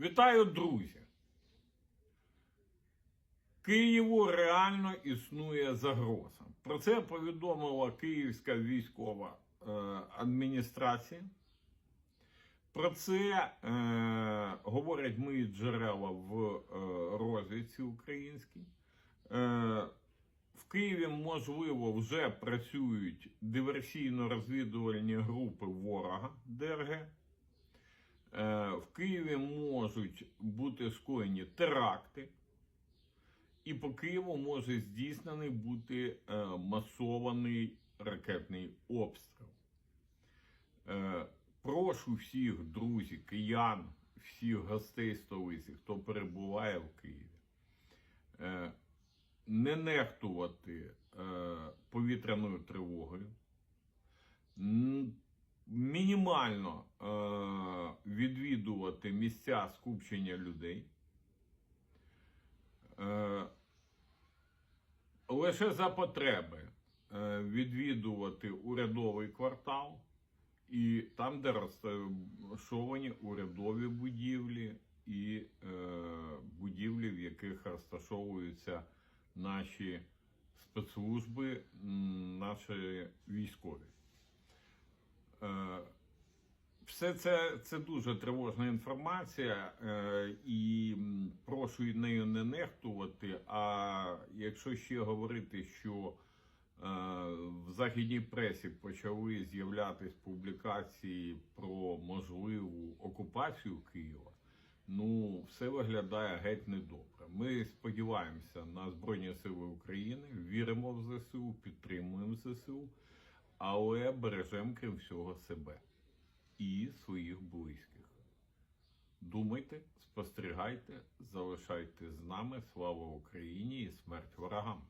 Вітаю, друзі! Києву реально існує загроза. Про це повідомила Київська військова е, адміністрація. Про це е, говорять мої джерела в е, розвідці українській. Е, в Києві, можливо, вже працюють диверсійно-розвідувальні групи ворога ДРГ. Е, В Києві можуть бути скоєні теракти, і по Києву може здійснений бути е, масований ракетний обстріл. Е, Прошу всіх друзів, киян, всіх гостей столиці, хто перебуває в Києві, не нехтувати повітряною тривогою, мінімально відвідувати місця скупчення людей. Е, лише за потреби е, відвідувати урядовий квартал і там, де розташовані урядові будівлі і е, будівлі, в яких розташовуються наші спецслужби, наші військові. Все це, це дуже тривожна інформація, е, і прошу нею не нехтувати. А якщо ще говорити, що е, в західній пресі почали з'являтись публікації про можливу окупацію Києва, ну все виглядає геть недобре. Ми сподіваємося на Збройні Сили України, віримо в ЗСУ, підтримуємо ЗСУ, але бережемо крім всього себе і своїх близьких. Думайте, спостерігайте, залишайте з нами. Слава Україні і смерть ворогам!